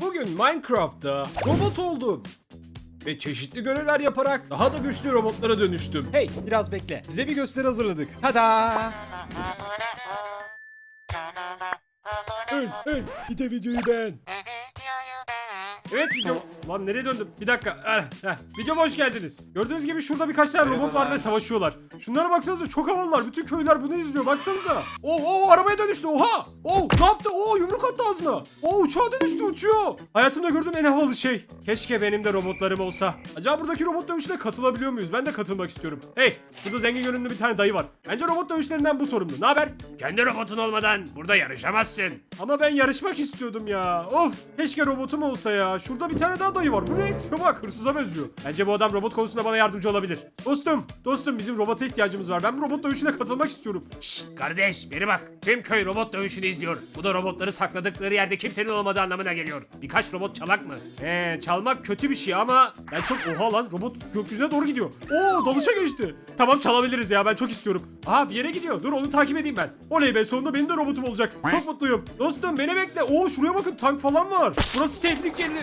Bugün Minecraft'ta robot oldum. Ve çeşitli görevler yaparak daha da güçlü robotlara dönüştüm. Hey biraz bekle. Size bir gösteri hazırladık. Tada! Öl öl bir de videoyu beğen. Evet video... Lan nereye döndüm? Bir dakika. Eh, eh. Videoma hoş geldiniz. Gördüğünüz gibi şurada birkaç tane robot var ve savaşıyorlar. Şunlara baksanıza çok havalılar. Bütün köyler bunu izliyor. Baksanıza. Oo, oo arabaya dönüştü. Oha. Oo ne yaptı? Oo yumruk attı ağzına. Oo uçağa dönüştü uçuyor. Hayatımda gördüğüm en havalı şey. Keşke benim de robotlarım olsa. Acaba buradaki robot dövüşüne katılabiliyor muyuz? Ben de katılmak istiyorum. Hey şurada zengin görünümlü bir tane dayı var. Bence robot dövüşlerinden bu sorumlu. Ne haber? Kendi robotun olmadan burada yarışamazsın. Ama ben yarışmak istiyordum ya. Of keşke robotum olsa ya. Şurada bir tane daha dayı var. Bu ne? Tipe bak hırsıza benziyor. Bence bu adam robot konusunda bana yardımcı olabilir. Dostum, dostum bizim robota ihtiyacımız var. Ben bu robot dövüşüne katılmak istiyorum. Şşt kardeş biri bak. Tüm köy robot dövüşünü izliyor. Bu da robotları sakladıkları yerde kimsenin olmadığı anlamına geliyor. Birkaç robot çalak mı? Ee, çalmak kötü bir şey ama ben çok oha lan robot gökyüzüne doğru gidiyor. Oo dalışa geçti. Tamam çalabiliriz ya ben çok istiyorum. Aha bir yere gidiyor. Dur onu takip edeyim ben. Oley be sonunda benim de robotum olacak. Çok mutluyum. Dostum beni bekle. Oo şuraya bakın tank falan var. Burası tehlikeli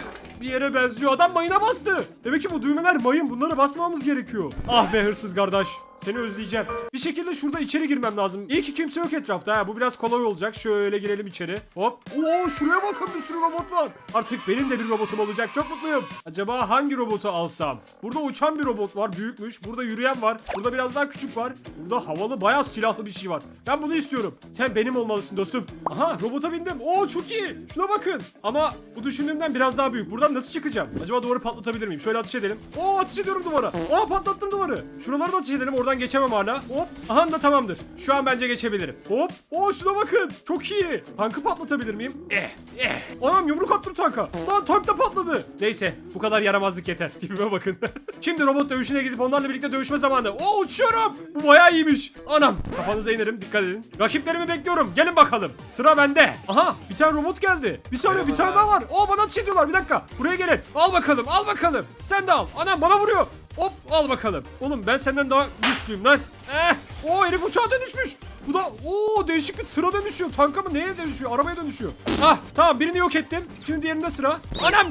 bir yere benziyor. Adam mayına bastı. Demek ki bu düğmeler mayın. Bunları basmamamız gerekiyor. Ah be hırsız kardeş. Seni özleyeceğim. Bir şekilde şurada içeri girmem lazım. İyi ki kimse yok etrafta. Ha. Bu biraz kolay olacak. Şöyle girelim içeri. Hop. Oo şuraya bakın bir sürü robot var. Artık benim de bir robotum olacak. Çok mutluyum. Acaba hangi robotu alsam? Burada uçan bir robot var. Büyükmüş. Burada yürüyen var. Burada biraz daha küçük var. Burada havalı bayağı silahlı bir şey var. Ben bunu istiyorum. Sen benim olmalısın dostum. Aha robota bindim. Oo çok iyi. Şuna bakın. Ama bu düşündüğümden biraz daha büyük. Buradan nasıl çıkacağım? Acaba duvarı patlatabilir miyim? Şöyle ateş edelim. Oo ateş ediyorum duvara. Aa patlattım duvarı. Şuraları da ateş edelim. Oradan geçemem hala. Hop. Aha da tamamdır. Şu an bence geçebilirim. Hop. Oo şuna bakın. Çok iyi. Tankı patlatabilir miyim? Eh eh. Anam yumruk attım tanka. Lan tank da patladı. Neyse bu kadar yaramazlık yeter. Tipime bakın. Şimdi robot dövüşüne gidip onlarla birlikte dövüşme zamanı. Oo uçuyorum. Bu bayağı iyiymiş. Anam. Kafanıza inerim dikkat edin. Rakiplerimi bekliyorum. Gelin bakalım. Sıra bende. Aha bir tane robot geldi. Bir saniye bir tane daha var. Oo bana ateş ediyorlar bir dakika. Buraya gelin. Al bakalım al bakalım. Sen de al. Anam bana vuruyor. Hop al bakalım. Oğlum ben senden daha güçlüyüm lan. Eh. Oo herif uçağa dönüşmüş. Bu da oo değişik bir tıra dönüşüyor. Tanka mı neye dönüşüyor? Arabaya dönüşüyor. Ah tamam birini yok ettim. Şimdi diğerinde sıra. Anam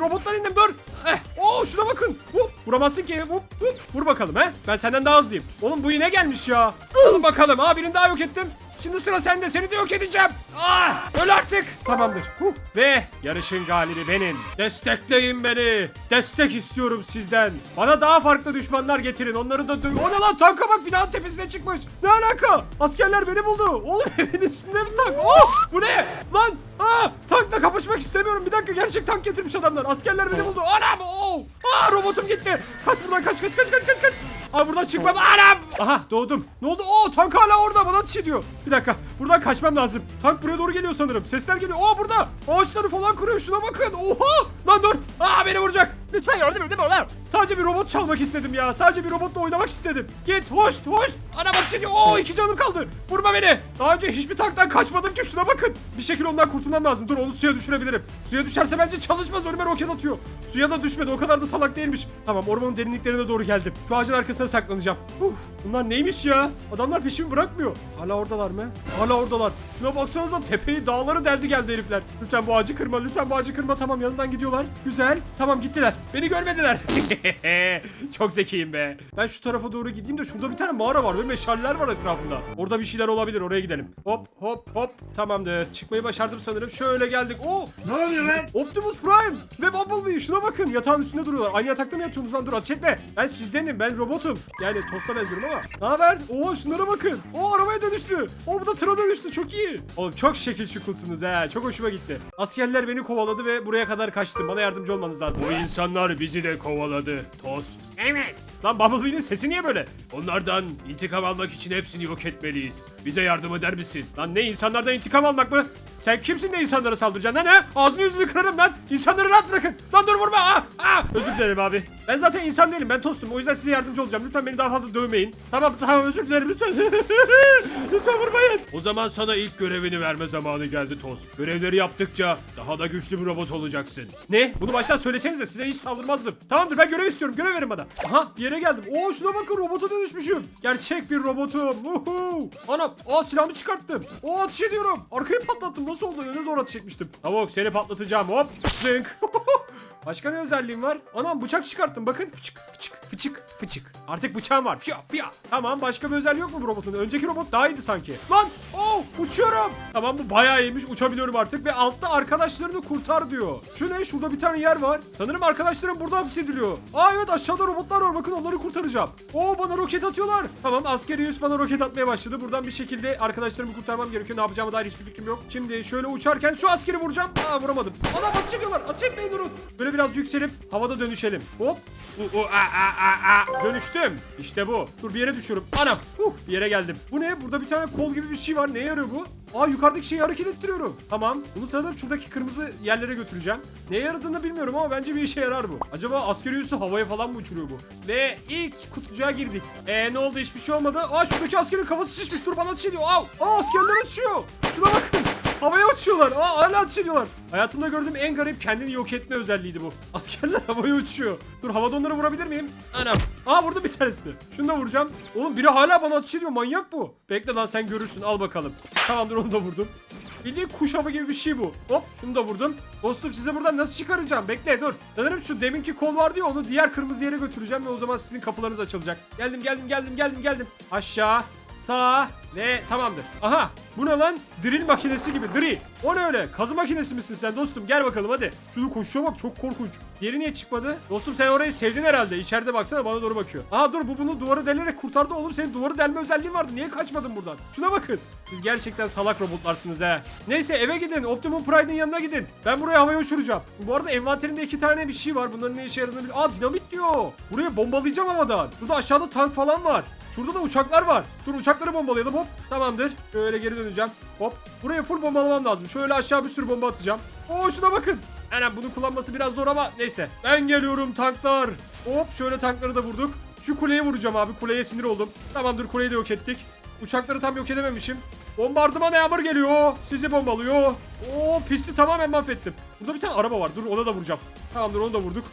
robottan indim dur. Eh. Oo şuna bakın. Hup. Vuramazsın ki. Hup hup. Vur bakalım he. Ben senden daha hızlıyım. Oğlum bu yine gelmiş ya. Alın bakalım. Ha birini daha yok ettim. Şimdi sıra sende. Seni de yok edeceğim. Ah! Öl artık. Tamamdır. Huh. Ve yarışın galibi benim. Destekleyin beni. Destek istiyorum sizden. Bana daha farklı düşmanlar getirin. Onları da dö- O ne lan? Tanka bak binanın tepesine çıkmış. Ne alaka? Askerler beni buldu. Oğlum evin üstünde bir tank. Oh! Bu ne? Lan! Aa! Tankla kapışmak istemiyorum. Bir dakika gerçek tank getirmiş adamlar. Askerler beni buldu. Anam! Oh! Aa robotum gitti. Kaç buradan kaç kaç kaç kaç kaç kaç. Aa buradan çıkmam. Anam! Aha doğdum. Ne oldu? Oo tank hala orada. Bana ateş ediyor. Bir dakika. Buradan kaçmam lazım. Tank buraya doğru geliyor sanırım. Sesler geliyor. Aa burada. Ağaçları falan kırıyor. Şuna bakın. Oha! Lan dur. Aa beni vuracak. Lütfen yardım edin oğlum. Sadece bir robot çalmak istedim ya. Sadece bir robotla oynamak istedim. Git hoş hoş. Anam ateş ediyor. Oo iki canım kaldı. Vurma beni. Daha önce hiçbir tanktan kaçmadım ki. Şuna bakın. Bir şekilde ondan kurtulmam lazım. Dur onu suya düşürebilirim. Suya düşerse bence çalışmaz. Önüme roket atıyor. Suya da düşmedi. O kadar da salak değilmiş. Tamam ormanın derinliklerine doğru geldim. Şu ağacın arkasına saklanacağım. Uf, bunlar neymiş ya? Adamlar peşimi bırakmıyor. Hala oradalar mı? Hala oradalar. Şuna baksanıza tepeyi dağları deldi geldi herifler. Lütfen bu ağacı kırma. Lütfen bu ağacı kırma. Tamam yanından gidiyorlar. Güzel. Tamam gittiler. Beni görmediler. Çok zekiyim be. Ben şu tarafa doğru gideyim de şurada bir tane mağara var ve meşaleler var etrafında. Orada bir şeyler olabilir. Oraya gidelim. Hop hop hop. Tamamdır. Çıkmayı başardım sanırım. Şöyle geldik. Oo! Ne oluyor lan? Optimus Prime ve Bumblebee şuna bakın yatağın üstünde duruyorlar. Aynı yatakta mı yatıyorsunuz lan dur ateş etme. Ben sizdenim ben robotum. Yani tosta benziyorum ama. Ne haber? Oo şunlara bakın. O arabaya dönüştü. O bu da tıra dönüştü çok iyi. Oğlum çok şekil şukulsunuz he. Çok hoşuma gitti. Askerler beni kovaladı ve buraya kadar kaçtım. Bana yardımcı olmanız lazım. Bu insanlar bizi de kovaladı. Tost. Evet. Lan Bumblebee'nin sesi niye böyle? Onlardan intikam almak için hepsini yok etmeliyiz. Bize yardım eder misin? Lan ne insanlardan intikam almak mı? Sen kimsin de insanlara saldıracaksın lan ha? Ağzını yüzünü kırarım lan. İnsanları rahat bırakın. Lan dur vurma. Aa, aa. Özür dilerim abi. Ben zaten insan değilim. Ben tostum. O yüzden size yardımcı olacağım. Lütfen beni daha fazla dövmeyin. Tamam tamam özür dilerim lütfen. lütfen vurmayın. O zaman sana ilk görevini verme zamanı geldi Tost. Görevleri yaptıkça daha da güçlü bir robot olacaksın. Ne? Bunu baştan söylesenize size hiç saldırmazdım. Tamamdır ben görev istiyorum. Görev verin bana. Aha bir yere geldim. Oo şuna bakın robota dönüşmüşüm. Gerçek bir robotum. Uhu. Anam. Aa silahımı çıkarttım. Oo ateş ediyorum. Arkayı patlattım. Nasıl oldu? Öne doğru ateş etmiştim. Tavuk seni patlatacağım. Hop. Zınk. Başka ne özelliğim var? Anam bıçak çıkarttım. Bakın fıçık fıçık fıçık fıçık. Artık bıçağım var. Fya fya. Tamam başka bir özelliği yok mu bu robotun? Önceki robot daha iyiydi sanki. Lan! Oo uçuyorum. Tamam bu bayağı iyiymiş. Uçabiliyorum artık ve altta arkadaşlarını kurtar diyor. Şu ne? Şurada bir tane yer var. Sanırım arkadaşlarım burada hapsediliyor. Aa evet aşağıda robotlar var. Bakın onları kurtaracağım. Oo bana roket atıyorlar. Tamam askeri üs bana roket atmaya başladı. Buradan bir şekilde arkadaşlarımı kurtarmam gerekiyor. Ne yapacağıma dair hiçbir fikrim yok. Şimdi şöyle uçarken şu askeri vuracağım. Aa vuramadım. Adam ateş ediyorlar. Ateş etmeyin durun. Böyle biraz yükselip havada dönüşelim. Hop. U, u, a, a, a, a. Dönüştüm. İşte bu. Dur bir yere düşüyorum. Anam. Uh, bir yere geldim. Bu ne? Burada bir tane kol gibi bir şey var. Neye yarıyor bu? Aa yukarıdaki şeyi hareket ettiriyorum. Tamam. Bunu sanırım şuradaki kırmızı yerlere götüreceğim. Neye yaradığını bilmiyorum ama bence bir işe yarar bu. Acaba askeri üssü havaya falan mı uçuruyor bu? Ve ilk kutucuğa girdik. Ee ne oldu? Hiçbir şey olmadı. Aa şuradaki askerin kafası şişmiş. Dur bana ateş ediyor. Aa, aa askerler uçuyor. Şuna bakın. Havaya uçuyorlar. Aa hala ateş ediyorlar. Hayatımda gördüğüm en garip kendini yok etme özelliğiydi bu. Askerler havaya uçuyor. Dur havada onları vurabilir miyim? Anam. Aa vurdum bir tanesini. Şunu da vuracağım. Oğlum biri hala bana ateş. Manyak bu. Bekle lan sen görürsün. Al bakalım. Tamamdır onu da vurdum. Bildiğin kuş avı gibi bir şey bu. Hop şunu da vurdum. Dostum size buradan nasıl çıkaracağım? Bekle dur. Sanırım şu deminki kol vardı ya onu diğer kırmızı yere götüreceğim ve o zaman sizin kapılarınız açılacak. Geldim geldim geldim geldim geldim. Aşağı sağ ve tamamdır. Aha bu ne lan? Drill makinesi gibi drill. O ne öyle? Kazı makinesi misin sen dostum? Gel bakalım hadi. Şunu koşuyor bak çok korkunç. Yeri niye çıkmadı? Dostum sen orayı sevdin herhalde. İçeride baksana bana doğru bakıyor. Aha dur bu bunu duvarı delerek kurtardı oğlum. Senin duvarı delme özelliğin vardı. Niye kaçmadın buradan? Şuna bakın. Siz gerçekten salak robotlarsınız he. Neyse eve gidin. Optimum Pride'ın yanına gidin. Ben buraya havaya uçuracağım. Bu arada envanterimde iki tane bir şey var. Bunların ne işe yaradığını bil- Aa dinamit diyor. Buraya bombalayacağım havadan. Burada aşağıda tank falan var. Şurada da uçaklar var. Dur uçakları bombalayalım hop. Tamamdır. Şöyle geri döneceğim. Hop. Buraya full bombalamam lazım. Şöyle aşağı bir sürü bomba atacağım. Oo şuna bakın. Aynen bunu kullanması biraz zor ama neyse. Ben geliyorum tanklar. Hop şöyle tankları da vurduk. Şu kuleye vuracağım abi. Kuleye sinir oldum. Tamamdır kuleyi de yok ettik. Uçakları tam yok edememişim. Bombardıman yağmur geliyor. Sizi bombalıyor. Oo pisti tamamen mahvettim. Burada bir tane araba var. Dur ona da vuracağım. Tamamdır onu da vurduk.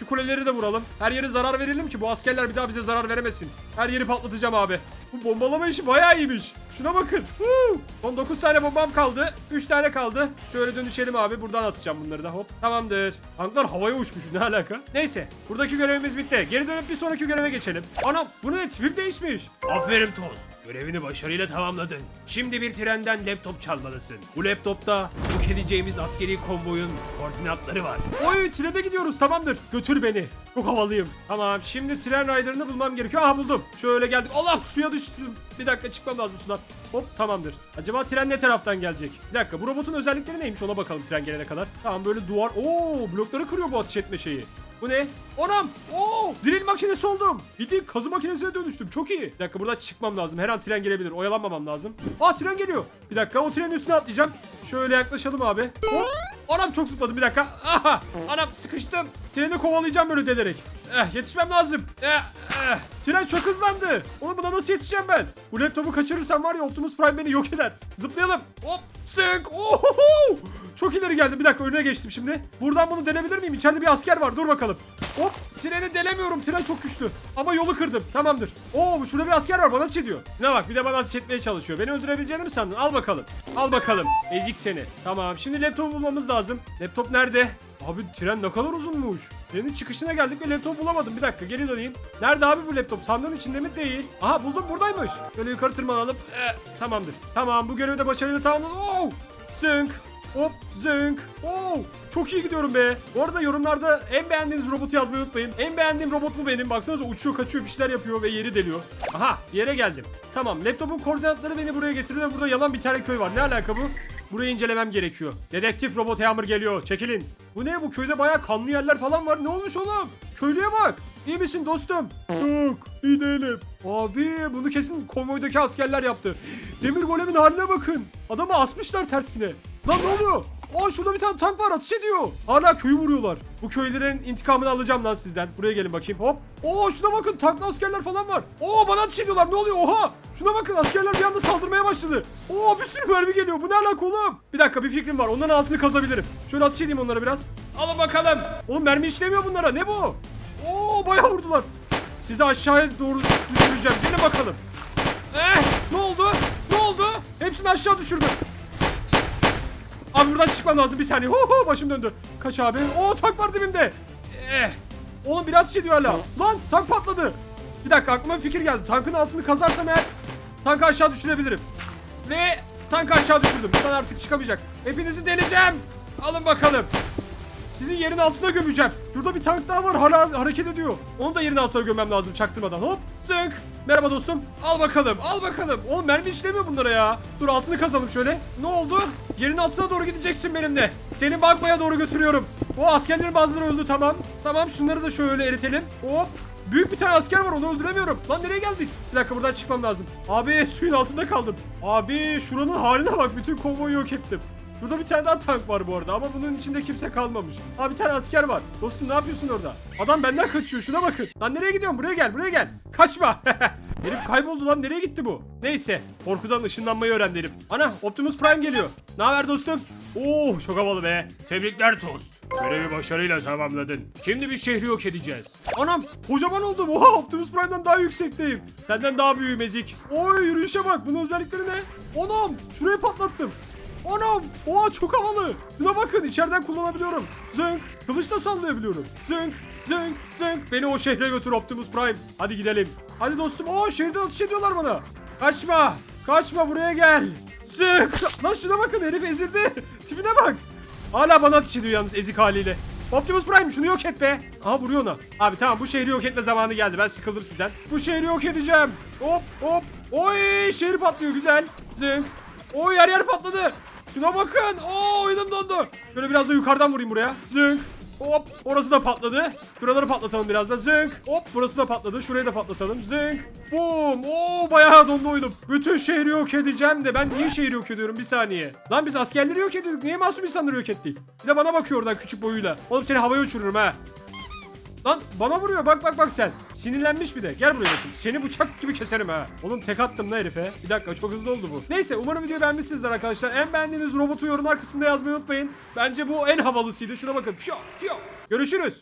Şu kuleleri de vuralım. Her yere zarar verelim ki bu askerler bir daha bize zarar veremesin. Her yeri patlatacağım abi. Bu bombalama işi bayağı iyiymiş. Şuna bakın. Huu. Son 9 tane bombam kaldı. 3 tane kaldı. Şöyle dönüşelim abi. Buradan atacağım bunları da hop. Tamamdır. Tanklar havaya uçmuş. Ne alaka? Neyse. Buradaki görevimiz bitti. Geri dönüp bir sonraki göreve geçelim. Anam bu ne? Tipim değişmiş. Aferin Tost. Görevini başarıyla tamamladın. Şimdi bir trenden laptop çalmalısın. Bu laptopta yok edeceğimiz askeri konvoyun koordinatları var. Oy trene gidiyoruz tamamdır. Götür beni. Çok havalıyım. Tamam şimdi tren rider'ını bulmam gerekiyor. Aha buldum. Şöyle geldik. Allah suya düştüm. Bir dakika çıkmam lazım sudan. Hop tamamdır. Acaba tren ne taraftan gelecek? Bir dakika bu robotun özellikleri neymiş ona bakalım tren gelene kadar. Tamam böyle duvar. Oo blokları kırıyor bu ateş etme şeyi. Bu ne? Anam! Oo! Drill makinesi oldum. Bildiğin kazı makinesine dönüştüm. Çok iyi. Bir dakika buradan çıkmam lazım. Her an tren gelebilir. Oyalanmamam lazım. Aa tren geliyor. Bir dakika o trenin üstüne atlayacağım. Şöyle yaklaşalım abi. Hop! Anam çok zıpladım bir dakika. Aha! Anam sıkıştım. Treni kovalayacağım böyle delerek. Eh yetişmem lazım. Eh, eh. Tren çok hızlandı. Oğlum buna nasıl yetişeceğim ben? Bu laptopu kaçırırsam var ya Optimus Prime beni yok eder. Zıplayalım. Hop! Sık! Ohoho! Çok ileri geldim. Bir dakika önüne geçtim şimdi. Buradan bunu delebilir miyim? İçeride bir asker var. Dur bakalım. Hop! Treni delemiyorum. Tren çok güçlü. Ama yolu kırdım. Tamamdır. Oo şurada bir asker var. Bana ateş ediyor. Ne bak bir de bana ateş etmeye çalışıyor. Beni öldürebileceğini mi sandın? Al bakalım. Al bakalım. Ezik seni. Tamam. Şimdi laptopu bulmamız lazım. Laptop nerede? Abi tren ne kadar uzunmuş. Trenin çıkışına geldik ve laptop bulamadım. Bir dakika geri döneyim. Nerede abi bu laptop? Sandığın içinde mi? Değil. Aha buldum buradaymış. Böyle yukarı tırmanalım. Eh, tamamdır. Tamam bu görevi de başarıyla tamamladım. Oo! Zınk. Hop zınk. Oo, çok iyi gidiyorum be. Bu arada yorumlarda en beğendiğiniz robotu yazmayı unutmayın. En beğendiğim robot bu benim. Baksanıza uçuyor kaçıyor bir şeyler yapıyor ve yeri deliyor. Aha yere geldim. Tamam laptopun koordinatları beni buraya getirdi ve burada yalan bir tane köy var. Ne alaka bu? Burayı incelemem gerekiyor. Dedektif robot Hammer geliyor. Çekilin. Bu ne bu köyde bayağı kanlı yerler falan var. Ne olmuş oğlum? Köylüye bak. İyi misin dostum? Çok iyi değilim. Abi bunu kesin konvoydaki askerler yaptı. Demir golemin haline bakın. Adamı asmışlar terskine. Lan ne oluyor? Aa şurada bir tane tank var ateş ediyor. Hala köyü vuruyorlar. Bu köylerin intikamını alacağım lan sizden. Buraya gelin bakayım hop. Oo şuna bakın tanklı askerler falan var. Oo bana ateş ediyorlar ne oluyor oha. Şuna bakın askerler bir anda saldırmaya başladı. Oo bir sürü mermi geliyor bu ne alaka oğlum. Bir dakika bir fikrim var onların altını kazabilirim. Şöyle ateş edeyim onlara biraz. Alın bakalım. Oğlum mermi işlemiyor bunlara ne bu? Oo bayağı vurdular. Sizi aşağıya doğru düşüreceğim. Gelin bakalım. Eh ne oldu? Ne oldu? Hepsini aşağı düşürdüm. Abi buradan çıkmam lazım bir saniye. Hu hu başım döndü. Kaç abi? Oo tank var dibimde. Eh. Oğlum bir ateş ediyor hala. Lan tank patladı. Bir dakika aklıma bir fikir geldi. Tankın altını kazarsam eğer tankı aşağı düşürebilirim. Ve tankı aşağı düşürdüm. Buradan artık çıkamayacak. Hepinizi deleceğim. Alın bakalım. Sizin yerin altına gömeceğim. Şurada bir tank daha var hala hareket ediyor. Onu da yerin altına gömmem lazım çaktırmadan. Hop zınk. Merhaba dostum. Al bakalım al bakalım. Oğlum mermi işlemiyor bunlara ya. Dur altını kazalım şöyle. Ne oldu? Yerin altına doğru gideceksin benimle. Seni bakmaya doğru götürüyorum. O askerlerin bazıları öldü tamam. Tamam şunları da şöyle eritelim. Hop. Büyük bir tane asker var onu öldüremiyorum. Lan nereye geldik? Bir dakika buradan çıkmam lazım. Abi suyun altında kaldım. Abi şuranın haline bak bütün konvoyu yok ettim. Şurada bir tane daha tank var bu arada ama bunun içinde kimse kalmamış. Aa bir tane asker var. Dostum ne yapıyorsun orada? Adam benden kaçıyor şuna bakın. Lan nereye gidiyorsun? Buraya gel buraya gel. Kaçma. herif kayboldu lan nereye gitti bu? Neyse korkudan ışınlanmayı öğrendi herif. Ana Optimus Prime geliyor. Ne haber dostum? Oo çok havalı be. Tebrikler Tost. Görevi başarıyla tamamladın. Şimdi bir şehri yok edeceğiz. Anam kocaman oldum. Oha Optimus Prime'dan daha yüksekteyim. Senden daha büyüğüm ezik. Oy yürüyüşe bak. Bunun özellikleri ne? Anam şurayı patlattım. Anam oha çok havalı. Buna bakın içeriden kullanabiliyorum. Zınk kılıç da sallayabiliyorum. Zınk zınk zınk. Beni o şehre götür Optimus Prime. Hadi gidelim. Hadi dostum. Oo şehirden atış ediyorlar bana. Kaçma. Kaçma buraya gel. Zınk. Lan şuna bakın herif ezildi. Tipine bak. Hala bana ateş ediyor yalnız ezik haliyle. Optimus Prime şunu yok et be. Aha vuruyor ona. Abi tamam bu şehri yok etme zamanı geldi. Ben sıkıldım sizden. Bu şehri yok edeceğim. Hop hop. Oy şehir patlıyor güzel. Zınk. Oy yer yer patladı. Şuna bakın. Oo oyunum dondu. Böyle biraz da yukarıdan vurayım buraya. Zınk. Hop orası da patladı. Şuraları patlatalım biraz da. Zınk. Hop burası da patladı. Şurayı da patlatalım. Zınk. Boom. Oo bayağı dondu oyunum. Bütün şehri yok edeceğim de ben niye şehri yok ediyorum bir saniye. Lan biz askerleri yok ediyorduk. Niye masum insanları yok ettik? Bir de bana bakıyor oradan küçük boyuyla. Oğlum seni havaya uçururum ha. Lan bana vuruyor bak bak bak sen. Sinirlenmiş bir de. Gel buraya bakayım. Seni bıçak gibi keserim ha. Oğlum tek attım la herife. Bir dakika çok hızlı oldu bu. Neyse umarım videoyu beğenmişsinizdir arkadaşlar. En beğendiğiniz robotu yorumlar kısmında yazmayı unutmayın. Bence bu en havalısıydı. Şuna bakın. Fyo fyo. Görüşürüz.